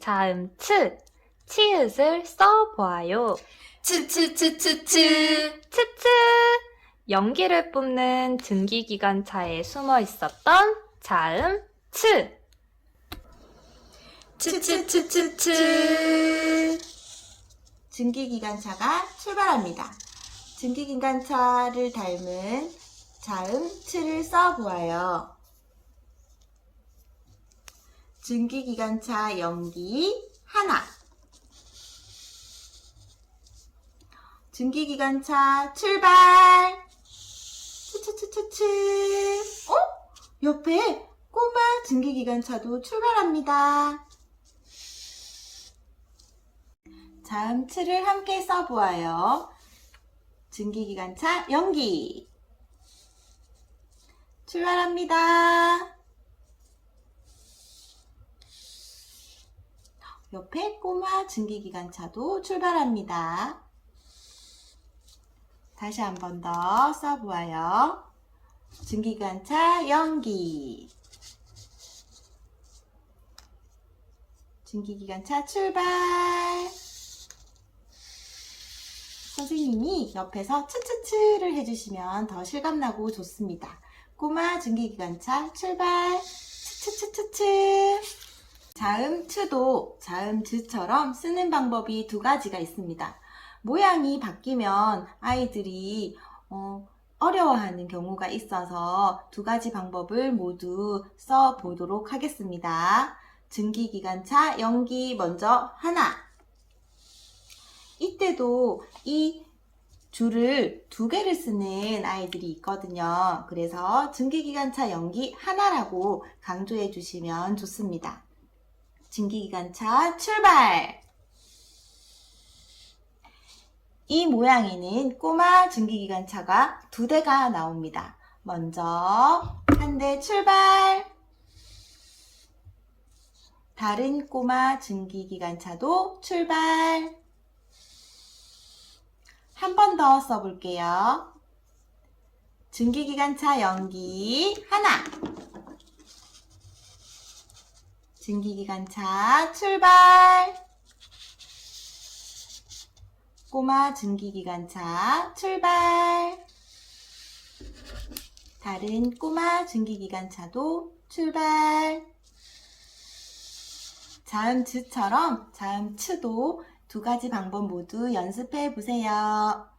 자음 츠, 치읓을 써보아요. 츠츠츠츠츠 츠츠! 연기를 뿜는 증기기관차에 숨어 있었던 자음 츠. 츠츠츠츠츠 증기기관차가 출발합니다. 증기기관차를 닮은 자음 츠를 써보아요. 증기기관차 연기 하나 증기기관차 출발 츠츠츠츠츠 어? 옆에 꼬마 증기기관차도 출발합니다. 자음 츠를 함께 써보아요. 증기기관차 연기 출발합니다. 옆에 꼬마 증기기관차도 출발합니다. 다시 한 번 더 써보아요. 증기기관차 연기 증기기관차 출발 선생님이 옆에서 츠츠츠를 해주시면 더 실감나고 좋습니다. 꼬마 증기기관차 출발 츠츠츠츠츠 자음 츠도 자음 즈처럼 쓰는 방법이 두 가지가 있습니다. 모양이 바뀌면 아이들이 어, 어려워하는 경우가 있어서 두 가지 방법을 모두 써 보도록 하겠습니다. 증기기관차 연기 먼저 하나 이때도 이 줄을 두 개를 쓰는 아이들이 있거든요. 그래서 증기기관차 연기 하나라고 강조해 주시면 좋습니다. 증기기관차 출발! 이 모양에는 꼬마 증기기관차가 두 대가 나옵니다. 먼저 한 대 출발! 다른 꼬마 증기기관차도 출발! 한 번 더 써볼게요. 증기기관차 연기 하나. 증기기관차 출발. 꼬마 증기기관차 출발. 다른 꼬마 증기기관차도 출발. 자음 즈처럼 자음 츠도 두 가지 방법 모두 연습해 보세요.